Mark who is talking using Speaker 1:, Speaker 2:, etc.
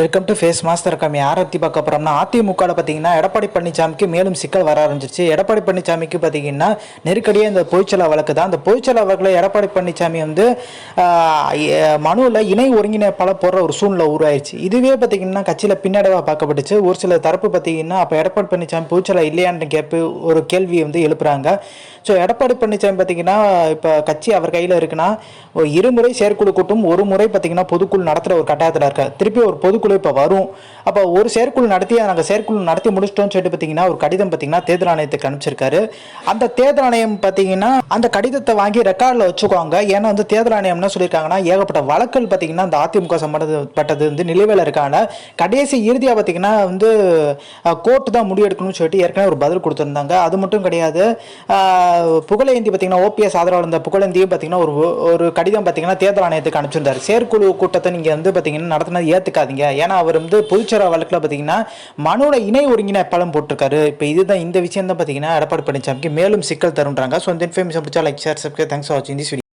Speaker 1: Welcome to face master கம்மி ஆரத்தி பார்க்க போகிறோம்னா அதிமுகவில் பார்த்தீங்கன்னா எடப்பாடி பழனிசாமிக்கு மேலும் சிக்கல் வர ஆரம்பிச்சிருச்சு. எடப்பாடி பழனிசாமிக்கு பார்த்தீங்கன்னா நெருக்கடியாக இந்த பொய்ச்சலா வழக்கு தான். அந்த பொய்ச்சலா வழக்கில் எடப்பாடி பழனிசாமி வந்து மனுவில் இணை ஒருங்கிணைப்பாளர் போடுற ஒரு சூழ்நிலை உருவாயிருச்சு. இதுவே பார்த்தீங்கன்னா கட்சியில் பின்னடைவாக பார்க்கப்பட்டுச்சு. ஒரு சில தரப்பு பார்த்தீங்கன்னா அப்போ எடப்பாடி பழனிசாமி பொய்ச்சலா இல்லையான்னு கேப்பு ஒரு கேள்வி வந்து எழுப்புறாங்க. ஸோ எடப்பாடி பழனிசாமி பார்த்தீங்கன்னா இப்போ கட்சி அவர் கையில் இருக்குன்னா இருமுறை செயற்குழு கூட்டம் ஒரு முறை பார்த்தீங்கன்னா பொதுக்குழு நடத்துகிற ஒரு கட்டாயத்தில் இருக்கார். திருப்பி ஒரு பொதுக்குழு இப்போ வரும். அப்போ ஒரு செயற்குழு நடத்தி நாங்கள் செயற்குழு நடத்தி முடிச்சிட்டோம்னு சொல்லிட்டு பார்த்தீங்கன்னா ஒரு கடிதம் பார்த்தீங்கன்னா தேர்தல் ஆணையத்துக்கு அனுப்பிச்சிருக்காரு. அந்த தேர்தல் ஆணையம் பார்த்தீங்கன்னா அந்த கடிதத்தை வாங்கி ரெக்கார்டில் வச்சுக்கோங்க. ஏன்னா வந்து தேர்தல் ஆணையம் என்ன சொல்லியிருக்காங்கன்னா ஏகப்பட்ட வழக்குகள் பார்த்தீங்கன்னா இந்த அதிமுக சம்பந்தப்பட்டது வந்து நிலுவையில் இருக்கான கடைசி இறுதியாக பார்த்தீங்கன்னா வந்து கோர்ட்டு தான் முடிவெடுக்கணும்னு சொல்லிட்டு ஏற்கனவே ஒரு பதில் கொடுத்துருந்தாங்க. அது மட்டும் கிடையாது. புகழேந்தி பார்த்தீங்கன்னா ஓபிஎஸ் ஆதரவாக இருந்த புகழேந்தியும் பார்த்தீங்கன்னா ஒரு ஒரு கடிதம் பார்த்தீங்கன்னா தேர்தல் ஆணையத்துக்கு அனுப்பிச்சிருந்தார். செயற்குழு கூட்டத்தை நீங்கள் வந்து பார்த்தீங்கன்னா நடத்தினது ஏற்றுக்காதீங்க ஏன்னா அவர் வந்து பொதுச்சேரா வழக்கில் பார்த்தீங்கன்னா மனோட இணை ஒருங்கிணைப்பாளம் போட்டிருக்காரு. இப்போ இதுதான் இந்த விஷயம் தான் பார்த்தீங்கன்னா எடப்பாடி பழனிசாமிக்கு மேலும் சிக்கல் தருன்றாங்க. ஸோ இந்த இன்ஃபர்மேஷன் பிடிச்சா like share subscribe thanks for வாட்சிங் திஸ்